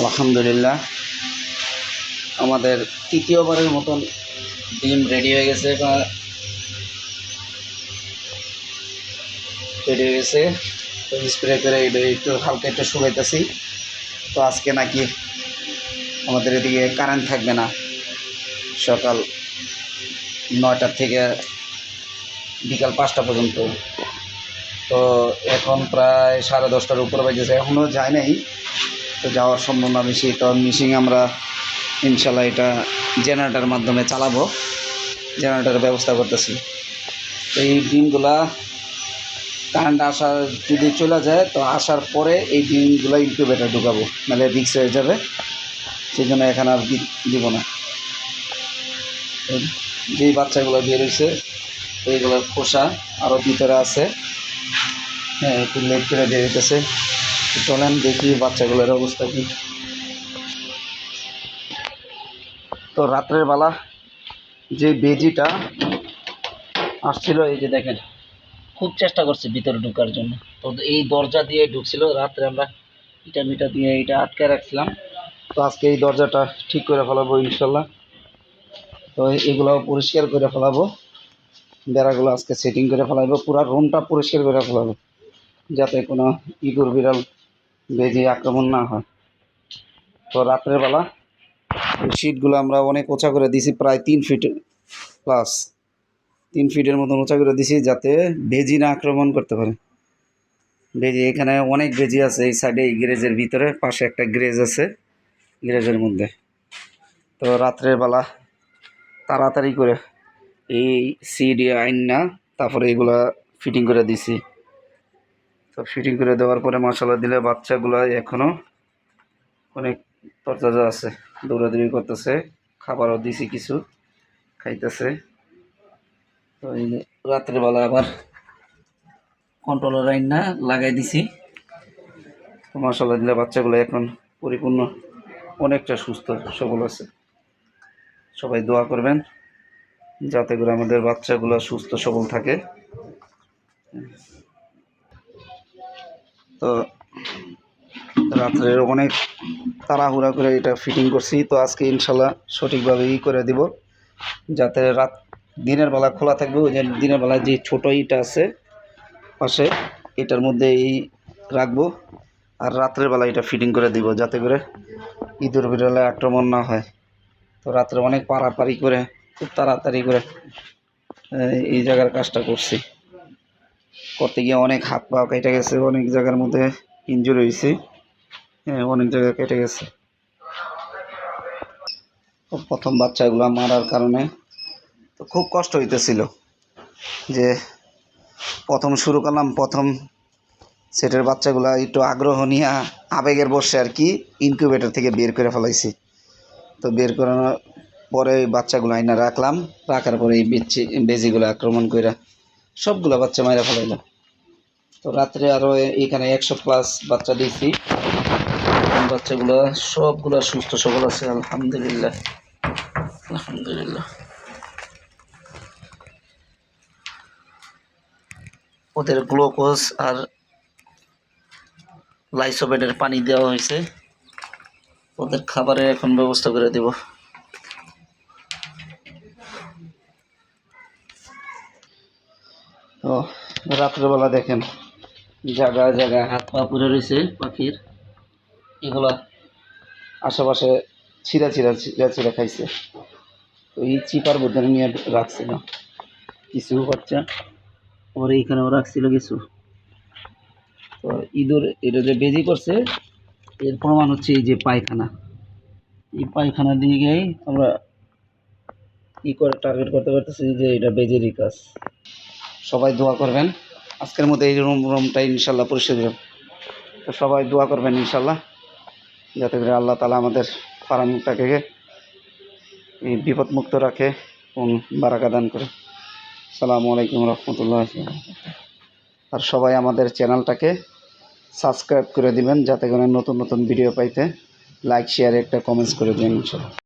আলহামদুলিল্লাহ। আমাদের তৃতীয়বারের মতন ডিম রেডি হয়ে গেছে রেডি হয়ে গেছে। তো স্প্রে করে এটা একটু হালকা একটু শুকাইতেছি। তো আজকে নাকি আমাদের এদিকে কারেন্ট থাকবে না। সকাল নয়টার থেকে বিকাল পাঁচটা পর্যন্ত। তো এখন প্রায় সাড়ে দশটার উপরে বাজেছে এখনও যায় নাই। তো যাওয়ার সম্ভাবনা বেশি, তো মিশিং আমরা ইনশাল্লাহ এটা জেনারেটার মাধ্যমে চালাবো। জেনারেটারের ব্যবস্থা করতেছি। তো এই দিনগুলা কারেন্ট আসার যদি চলে যায়, তো আসার পরে এই দিনগুলো ইনকিউবেটার ঢুকাবো, নাহলে রিক্স হয়ে যাবে। সেই জন্য এখানে আর দিব না। যেই বাচ্চাগুলো বের হয়েছে এইগুলোর খোসা আরও ভিতরে আছে। হ্যাঁ একটু লেট করে বের হইতেছে। তো চলেন দেখি বাচ্চাগুলোর অবস্থা কি তো রাত্রের বেলা যে বেজিটা আসছিল, এই যে দেখেন, খুব চেষ্টা করছে ভিতরে ঢোকার জন্য। তো এই দরজা দিয়ে ঢুকছিল, রাত্রে আমরা ইটা মিটা দিয়ে এটা আটকে রাখছিলাম। তো আজকে এই দরজাটা ঠিক করে ফেলাবো ইনশাল্লাহ। তো এগুলাও পরিষ্কার করে ফেলাবো। বেড়াগুলো আজকে সেটিং করে ফেলাবো, পুরো রুমটা পরিষ্কার করে ফেলাবো, যাতে কোনো ইঁদুর বিড়াল বেজে আক্রমণ না হয়। তো রাত্রের বেলা এই আমরা অনেক উঁচা করে দিছি, প্রায় তিন ফিট প্লাস তিন ফিটের মতন উঁচা করে দিছি যাতে বেজি না আক্রমণ করতে পারে। বেজি এখানে অনেক বেজি আছে, এই সাইডে এই গ্যারেজের ভিতরে, পাশে একটা গ্যারেজ আছে গ্যারেজের মধ্যে। তো রাত্রের বেলা তাড়াতাড়ি করে এই সিডি আইন না, তারপরে এগুলা ফিটিং করে দিছি। তো ফিটিং করে দেওয়ার পরে মশলা দিলে বাচ্চাগুলো এখনও অনেক তরতাজা আছে, দৌড়াদৌড়ি করতেছে, খাবারও দিছি কিছু, খাইতেছে। তো এই রাত্রেবেলা আবার কন্ট্রোলার আইন না লাগাই দিছি। তো মশলা দিলে বাচ্চাগুলো এখন পরিপূর্ণ অনেকটা সুস্থ, সবল আছে। সবাই দোয়া করবেন যাতে করে আমাদের বাচ্চাগুলো সুস্থ, সবল থাকে। তো রাত্রের অনেক তাড়াহুড়া করে এটা ফিটিং করছি। তো আজকে ইনশাল্লাহ সঠিকভাবে ই করে দিব, যাতে রাত দিনের বেলা খোলা থাকবে। ওই যে দিনের বেলা যে ছোটো ইটা আছে পাশে, এটার মধ্যে এই রাখব। আর রাত্রের বেলা এটা ফিটিং করে দিব, যাতে করে ইঁদুর বিড়ালে আক্রমণ না হয়। তো রাত্রে অনেক পাড়াপাড়ি করে, খুব তাড়াতাড়ি করে এই জায়গার কাজটা করছি। করতে গিয়ে অনেক হাত পা কেটে গেছে, অনেক জায়গার মধ্যে ইনজুরি হয়েছে হ্যাঁ অনেক জায়গায় কেটে গেছে। প্রথম বাচ্চাগুলো মারার কারণে তো খুব কষ্ট হইতেছিল যে প্রথম শুরু করলাম, প্রথম সেটের বাচ্চাগুলো একটু আগ্রহ নিয়ে আবেগের বসে আর কি ইনকিউবেটর থেকে বের করে ফেলাইছি। তো বের করানোর পরে ওই বাচ্চাগুলো আইনা রাখলাম, রাখার পরে এই বেচি বেজিগুলো আক্রমণ করে সবগুলো বাচ্চা মারা ফেলাইলাম তো রাত্রে আরও এখানে একশো প্লাস বাচ্চা দিয়েছি। বাচ্চাগুলো সবগুলো সুস্থ সবল আছে, আলহামদুলিল্লাহ। আলহামদুলিল্লাহ। ওদের গ্লুকোজ আর লাইসোবেটের পানি দেওয়া হয়েছে। ওদের খাবারের এখন ব্যবস্থা করে দেব। তো রাত্রেবেলা দেখেন জায়গায় জায়গায় হাত পা পড়ে রয়েছে পাখির। এগুলা আশেপাশে ছিঁড়া ছিঁড়া ছিঁড়া ছিঁড়া খাইছে। তো এই চিপার মধ্যে নিয়ে রাখছিল কিছু বাচ্চা ওর এইখানেও রাখছিল কিছু। তো ইঁদুর এটা যে বেজি করছে, এর প্রমাণ হচ্ছে এই যে পায়খানা। এই পায়খানা দিয়ে গিয়েই আমরা কি করে টার্গেট করতে পারতেছি যে এটা বেজেরই কাজ। সবাই দোয়া করবেন। আজকের মতো এই রুম, রুমটা ইনশাল্লাহ পরিষ্কার তো সবাই দোয়া করবেন ইনশাল্লাহ, যাতে করে আল্লাহ তালা আমাদের ফারামটাকে এই বিপদমুক্ত রাখে এবং বারাকা দান করে। সালামু আলাইকুম রহমতুল্লাহ আর সবাই আমাদের চ্যানেলটাকে সাবস্ক্রাইব করে দিবেন, যাতে করে নতুন নতুন ভিডিও পাইতে লাইক শেয়ার একটা কমেন্টস করে দিন ইনশাল্লাহ।